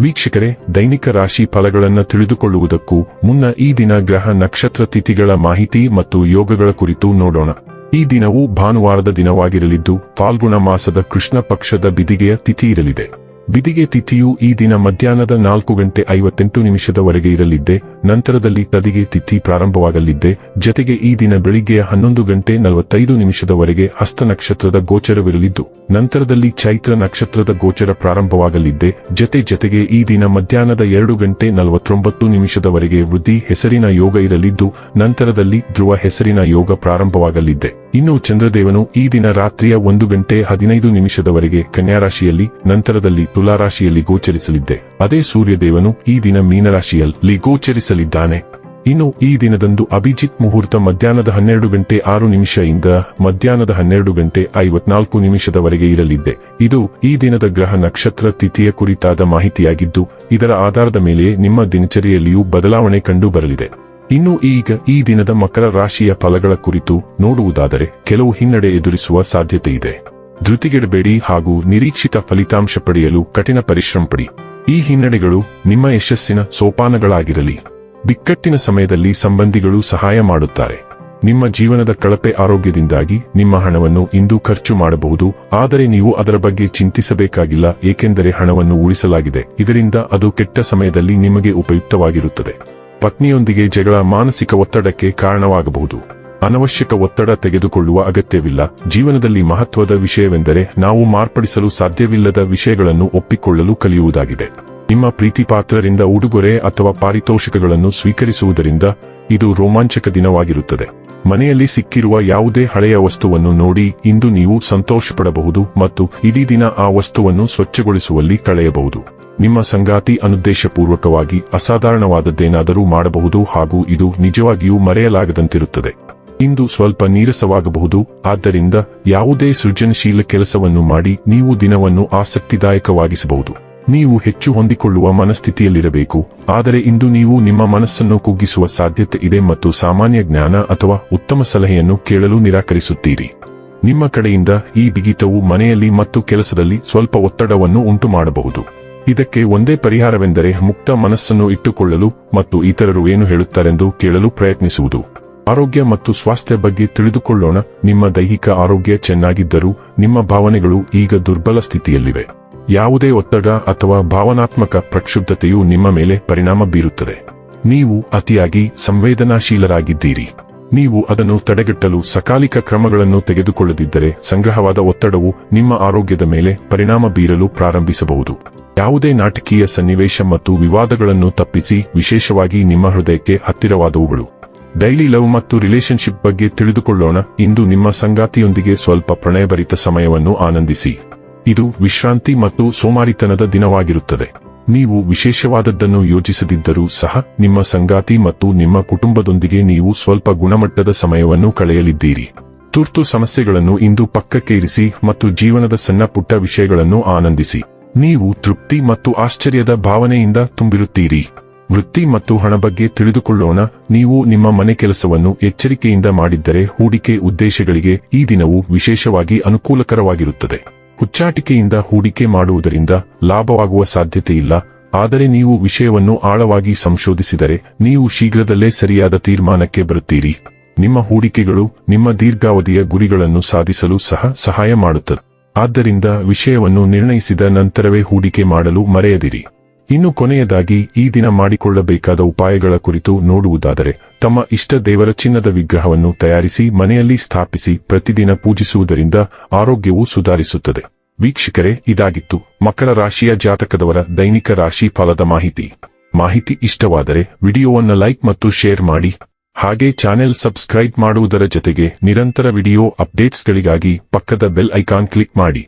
ವೀಕ್ಷಕರೇ, ದೈನಿಕ ರಾಶಿ ಫಲಗಳನ್ನು ತಿಳಿದುಕೊಳ್ಳುವುದಕ್ಕೂ ಮುನ್ನ ಈ ದಿನ ಗ್ರಹ ನಕ್ಷತ್ರ ತಿಥಿಗಳ ಮಾಹಿತಿ ಮತ್ತು ಯೋಗಗಳ ಕುರಿತು ನೋಡೋಣ. ಈ ದಿನವು ಭಾನುವಾರದ ದಿನವಾಗಿರಲಿದ್ದು, ಫಾಲ್ಗುಣ ಮಾಸದ ಕೃಷ್ಣ ಪಕ್ಷದ ಬಿದಿಗೆಯ ತಿಥಿ ಇರಲಿದೆ. ಬಿದಿಗೆ ತಿಥಿಯು ಈ ದಿನ ಮಧ್ಯಾಹ್ನದ ನಾಲ್ಕು ಗಂಟೆ ಐವತ್ತೆಂಟು ನಿಮಿಷದವರೆಗೆ ಇರಲಿದ್ದೆ, ನಂತರದಲ್ಲಿ ತದಿಗೆ ತಿಥಿ ಪ್ರಾರಂಭವಾಗಲಿದ್ದೆ, ಜತೆಗೆ ಈ ದಿನ ಬೆಳಿಗ್ಗೆಯ ಹನ್ನೊಂದು ಗಂಟೆ ನಲವತ್ತೈದು ನಿಮಿಷದವರೆಗೆ ಹಸ್ತ ನಕ್ಷತ್ರದ ಗೋಚರವಿರಲಿದ್ದು, ನಂತರದಲ್ಲಿ ಚೈತ್ರ ನಕ್ಷತ್ರದ ಗೋಚರ ಪ್ರಾರಂಭವಾಗಲಿದ್ದೆ, ಜತೆ ಜತೆಗೆ ಈ ದಿನ ಮಧ್ಯಾಹ್ನದ ಎರಡು ಗಂಟೆ ನಲವತ್ತೊಂಬತ್ತು ನಿಮಿಷದವರೆಗೆ ವೃದ್ಧಿ ಹೆಸರಿನ ಯೋಗ ಇರಲಿದ್ದು, ನಂತರದಲ್ಲಿ ಧ್ರುವ ಹೆಸರಿನ ಯೋಗ ಪ್ರಾರಂಭವಾಗಲಿದ್ದೆ. ಇನ್ನು ಚಂದ್ರದೇವನು ಈ ದಿನ ರಾತ್ರಿಯ ಒಂದು ಗಂಟೆ ಹದಿನೈದು ನಿಮಿಷದವರೆಗೆ ಕನ್ಯಾರಾಶಿಯಲ್ಲಿ, ನಂತರದಲ್ಲಿ ತುಲಾರಾಶಿಯಲ್ಲಿ ಗೋಚರಿಸಲಿದ್ದೆ. ಅದೇ ಸೂರ್ಯದೇವನು ಈ ದಿನ ಮೀನರಾಶಿಯಲ್ಲಿ ಗೋಚರಿಸಲಿದ್ದಾನೆ. ಇನ್ನು ಈ ದಿನದಂದು ಅಭಿಜಿತ್ ಮುಹೂರ್ತ ಮಧ್ಯಾಹ್ನದ ಹನ್ನೆರಡು ಗಂಟೆ ಆರು ನಿಮಿಷದಿಂದ ಮಧ್ಯಾಹ್ನದ ಹನ್ನೆರಡು ಗಂಟೆ ಐವತ್ನಾಲ್ಕು ನಿಮಿಷದವರೆಗೆ ಇರಲಿದ್ದೆ. ಇದು ಈ ದಿನದ ಗ್ರಹ ನಕ್ಷತ್ರ ತಿಥಿಯ ಕುರಿತಾದ ಮಾಹಿತಿಯಾಗಿದ್ದು, ಇದರ ಆಧಾರದ ಮೇಲೆ ನಿಮ್ಮ ದಿನಚರಿಯಲ್ಲಿಯೂ ಬದಲಾವಣೆ ಕಂಡು ಬರಲಿದೆ ಇನ್ನು ಈಗ ಈ ದಿನದ ಮಕರ ರಾಶಿಯ ಫಲಗಳ ಕುರಿತು ನೋಡುವುದಾದರೆ ಕೆಲವು ಹಿನ್ನಡೆ ಎದುರಿಸುವ ಸಾಧ್ಯತೆ ಇದೆ. ಧೃತಿಗೆಡಬೇಡಿ ಹಾಗೂ ನಿರೀಕ್ಷಿತ ಫಲಿತಾಂಶ ಪಡೆಯಲು ಕಠಿಣ ಪರಿಶ್ರಮ ಪಡಿ. ಈ ಹಿನ್ನಡೆಗಳು ನಿಮ್ಮ ಯಶಸ್ಸಿನ ಸೋಪಾನಗಳಾಗಿರಲಿ. ಬಿಕ್ಕಟ್ಟಿನ ಸಮಯದಲ್ಲಿ ಸಂಬಂಧಿಗಳು ಸಹಾಯ ಮಾಡುತ್ತಾರೆ. ನಿಮ್ಮ ಜೀವನದ ಕಳಪೆ ಆರೋಗ್ಯದಿಂದಾಗಿ ನಿಮ್ಮ ಹಣವನ್ನು ಇಂದು ಖರ್ಚು ಮಾಡಬಹುದು. ಆದರೆ ನೀವು ಅದರ ಬಗ್ಗೆ ಚಿಂತಿಸಬೇಕಾಗಿಲ್ಲ, ಏಕೆಂದರೆ ಹಣವನ್ನು ಉಳಿಸಲಾಗಿದೆ. ಇದರಿಂದ ಅದು ಕೆಟ್ಟ ಸಮಯದಲ್ಲಿ ನಿಮಗೆ ಉಪಯುಕ್ತವಾಗಿರುತ್ತದೆ. ಪತ್ನಿಯೊಂದಿಗೆ ಜಗಳ ಮಾನಸಿಕ ಒತ್ತಡಕ್ಕೆ ಕಾರಣವಾಗಬಹುದು. ಅನವಶ್ಯಕ ಒತ್ತಡ ತೆಗೆದುಕೊಳ್ಳುವ ಅಗತ್ಯವಿಲ್ಲ. ಜೀವನದಲ್ಲಿ ಮಹತ್ವದ ವಿಷಯವೆಂದರೆ ನಾವು ಮಾರ್ಪಡಿಸಲು ಸಾಧ್ಯವಿಲ್ಲದ ವಿಷಯಗಳನ್ನು ಒಪ್ಪಿಕೊಳ್ಳಲು ಕಲಿಯುವುದಾಗಿದೆ. ನಿಮ್ಮ ಪ್ರೀತಿಪಾತ್ರರಿಂದ ಉಡುಗೊರೆ ಅಥವಾ ಪಾರಿತೋಷಕಗಳನ್ನು ಸ್ವೀಕರಿಸುವುದರಿಂದ ಇದು ರೋಮಾಂಚಕ ದಿನವಾಗಿರುತ್ತದೆ. ಮನೆಯಲ್ಲಿ ಸಿಕ್ಕಿರುವ ಯಾವುದೇ ಹಳೆಯ ವಸ್ತುವನ್ನು ನೋಡಿ ಇಂದು ನೀವು ಸಂತೋಷಪಡಬಹುದು ಮತ್ತು ಇಡೀ ದಿನ ಆ ವಸ್ತುವನ್ನು ಸ್ವಚ್ಛಗೊಳಿಸುವಲ್ಲಿ ಕಳೆಯಬಹುದು. ನಿಮ್ಮ ಸಂಗಾತಿ ಅನುದ್ದೇಶಪೂರ್ವಕವಾಗಿ ಅಸಾಧಾರಣವಾದದ್ದೇನಾದರೂ ಮಾಡಬಹುದು ಹಾಗೂ ಇದು ನಿಜವಾಗಿಯೂ ಮರೆಯಲಾಗದಂತಿರುತ್ತದೆ. ಇಂದು ಸ್ವಲ್ಪ ನೀರಸವಾಗಬಹುದು, ಆದ್ದರಿಂದ ಯಾವುದೇ ಸೃಜನಶೀಲ ಕೆಲಸವನ್ನು ಮಾಡಿ ನೀವು ದಿನವನ್ನು ಆಸಕ್ತಿದಾಯಕವಾಗಿಸಬಹುದು. ನೀವು ಹೆಚ್ಚು ಹೊಂದಿಕೊಳ್ಳುವ ಮನಸ್ಥಿತಿಯಲ್ಲಿರಬೇಕು. ಆದರೆ ಇಂದು ನೀವು ನಿಮ್ಮ ಮನಸ್ಸನ್ನು ಕುಗ್ಗಿಸುವ ಸಾಧ್ಯತೆ ಇದೆ ಮತ್ತು ಸಾಮಾನ್ಯ ಜ್ಞಾನ ಅಥವಾ ಉತ್ತಮ ಸಲಹೆಯನ್ನು ಕೇಳಲು ನಿರಾಕರಿಸುತ್ತೀರಿ. ನಿಮ್ಮ ಕಡೆಯಿಂದ ಈ ಬಿಗಿತವು ಮನೆಯಲ್ಲಿ ಮತ್ತು ಕೆಲಸದಲ್ಲಿ ಸ್ವಲ್ಪ ಒತ್ತಡವನ್ನು ಉಂಟು ಮಾಡಬಹುದು ಇದಕ್ಕೆ ಒಂದೇ ಪರಿಹಾರವೆಂದರೆ ಮುಕ್ತ ಮನಸ್ಸನ್ನು ಇಟ್ಟುಕೊಳ್ಳಲು ಮತ್ತು ಇತರರು ಏನು ಹೇಳುತ್ತಾರೆಂದು ಕೇಳಲು ಪ್ರಯತ್ನಿಸುವುದು. ಆರೋಗ್ಯ ಮತ್ತು ಸ್ವಾಸ್ಥ್ಯ ಬಗ್ಗೆ ತಿಳಿದುಕೊಳ್ಳೋಣ. ನಿಮ್ಮ ದೈಹಿಕ ಆರೋಗ್ಯ ಚೆನ್ನಾಗಿದ್ದರೂ ನಿಮ್ಮ ಭಾವನೆಗಳು ಈಗ ದುರ್ಬಲ ಸ್ಥಿತಿಯಲ್ಲಿವೆ. ಯಾವುದೇ ಒತ್ತಡ ಅಥವಾ ಭಾವನಾತ್ಮಕ ಪ್ರಕ್ಷುಬ್ಧತೆಯು ನಿಮ್ಮ ಮೇಲೆ ಪರಿಣಾಮ ಬೀರುತ್ತದೆ. ನೀವು ಅತಿಯಾಗಿ ಸಂವೇದನಾಶೀಲರಾಗಿದ್ದೀರಿ. ನೀವು ಅದನ್ನು ತಡೆಗಟ್ಟಲು ಸಕಾಲಿಕ ಕ್ರಮಗಳನ್ನು ತೆಗೆದುಕೊಳ್ಳದಿದ್ದರೆ ಸಂಗ್ರಹವಾದ ಒತ್ತಡವು ನಿಮ್ಮ ಆರೋಗ್ಯದ ಮೇಲೆ ಪರಿಣಾಮ ಬೀರಲು ಪ್ರಾರಂಭಿಸಬಹುದು. ಯಾವುದೇ ನಾಟಕೀಯ ಸನ್ನಿವೇಶ ಮತ್ತು ವಿವಾದಗಳನ್ನು ತಪ್ಪಿಸಿ ವಿಶೇಷವಾಗಿ ನಿಮ್ಮ ಹೃದಯಕ್ಕೆ ಹತ್ತಿರವಾದವುಗಳು. ಡೈಲಿ ಲವ್ ಮತ್ತು ರಿಲೇಶನ್ಶಿಪ್ ಬಗ್ಗೆ ತಿಳಿದುಕೊಳ್ಳೋಣ. ಇಂದು ನಿಮ್ಮ ಸಂಗಾತಿಯೊಂದಿಗೆ ಸ್ವಲ್ಪ ಪ್ರಣಯಭರಿತ ಸಮಯವನ್ನು ಆನಂದಿಸಿ. ಇದು ವಿಶ್ರಾಂತಿ ಮತ್ತು ಸೋಮಾರಿತನದ ದಿನವಾಗಿರುತ್ತದೆ. ನೀವು ವಿಶೇಷವಾದದ್ದನ್ನು ಯೋಜಿಸದಿದ್ದರೂ ಸಹ, ನಿಮ್ಮ ಸಂಗಾತಿ ಮತ್ತು ನಿಮ್ಮ ಕುಟುಂಬದೊಂದಿಗೆ ನೀವು ಸ್ವಲ್ಪ ಗುಣಮಟ್ಟದ ಸಮಯವನ್ನು ಕಳೆಯಲಿದ್ದೀರಿ. ತುರ್ತು ಸಮಸ್ಯೆಗಳನ್ನು ಇಂದು ಪಕ್ಕಕ್ಕೆ ಇರಿಸಿ ಮತ್ತು ಜೀವನದ ಸಣ್ಣ ಪುಟ್ಟ ವಿಷಯಗಳನ್ನು ಆನಂದಿಸಿ. ನೀವು ತೃಪ್ತಿ ಮತ್ತು ಆಶ್ಚರ್ಯದ ಭಾವನೆಯಿಂದ ತುಂಬಿರುತ್ತೀರಿ. ವೃತ್ತಿ ಮತ್ತು ಹಣ ಬಗ್ಗೆ ತಿಳಿದುಕೊಳ್ಳೋಣ. ನೀವು ನಿಮ್ಮ ಮನೆ ಕೆಲಸವನ್ನು ಎಚ್ಚರಿಕೆಯಿಂದ ಮಾಡಿದ್ದರೆ, ಹೂಡಿಕೆ ಉದ್ದೇಶಗಳಿಗೆ ಈ ದಿನವು ವಿಶೇಷವಾಗಿ ಅನುಕೂಲಕರವಾಗಿರುತ್ತದೆ. ಹುಚ್ಚಾಟಿಕೆಯಿಂದ ಹೂಡಿಕೆ ಮಾಡುವುದರಿಂದ ಲಾಭವಾಗುವ ಸಾಧ್ಯತೆ ಇಲ್ಲ ಆದರೆ ನೀವು ವಿಷಯವನ್ನು ಆಳವಾಗಿ ಸಂಶೋಧಿಸಿದರೆ ನೀವು ಶೀಘ್ರದಲ್ಲೇ ಸರಿಯಾದ ತೀರ್ಮಾನಕ್ಕೆ ಬರುತ್ತೀರಿ. ನಿಮ್ಮ ಹೂಡಿಕೆಗಳು ನಿಮ್ಮ ದೀರ್ಘಾವಧಿಯ ಗುರಿಗಳನ್ನು ಸಾಧಿಸಲು ಸಹ ಸಹಾಯ ಮಾಡುತ್ತದೆ ಆದ್ದರಿಂದ ವಿಷಯವನ್ನು ನಿರ್ಣಯಿಸಿದ ನಂತರವೇ ಹೂಡಿಕೆ ಮಾಡಲು ಮರೆಯದಿರಿ. ಇನ್ನು ಕೊನೆಯದಾಗಿ ಈ ದಿನ ಮಾಡಿಕೊಳ್ಳಬೇಕಾದ ಉಪಾಯಗಳ ಕುರಿತು ನೋಡುವುದಾದರೆ, ತಮ್ಮ ಇಷ್ಟ ದೇವರ ಚಿನ್ನದ ವಿಗ್ರಹವನ್ನು ತಯಾರಿಸಿ ಮನೆಯಲ್ಲಿ ಸ್ಥಾಪಿಸಿ ಪ್ರತಿದಿನ ಪೂಜಿಸುವುದರಿಂದ ಆರೋಗ್ಯವು ಸುಧಾರಿಸುತ್ತದೆ. ವೀಕ್ಷಕರೇ, ಇದಾಗಿತ್ತು ಮಕರ ರಾಶಿಯ ಜಾತಕದವರ ದೈನಿಕ ರಾಶಿ ಫಲದ ಮಾಹಿತಿ. ಮಾಹಿತಿ ಇಷ್ಟವಾದರೆ ವಿಡಿಯೋವನ್ನು ಲೈಕ್ ಮತ್ತು ಶೇರ್ ಮಾಡಿ. ಹಾಗೆ ಚಾನೆಲ್ ಸಬ್ಸ್ಕ್ರೈಬ್ ಮಾಡುವುದರ ಜೊತೆಗೆ ನಿರಂತರ ವಿಡಿಯೋ ಅಪ್ಡೇಟ್ಸ್ಗಳಿಗಾಗಿ ಪಕ್ಕದ ಬೆಲ್ ಐಕಾನ್ ಕ್ಲಿಕ್ ಮಾಡಿ.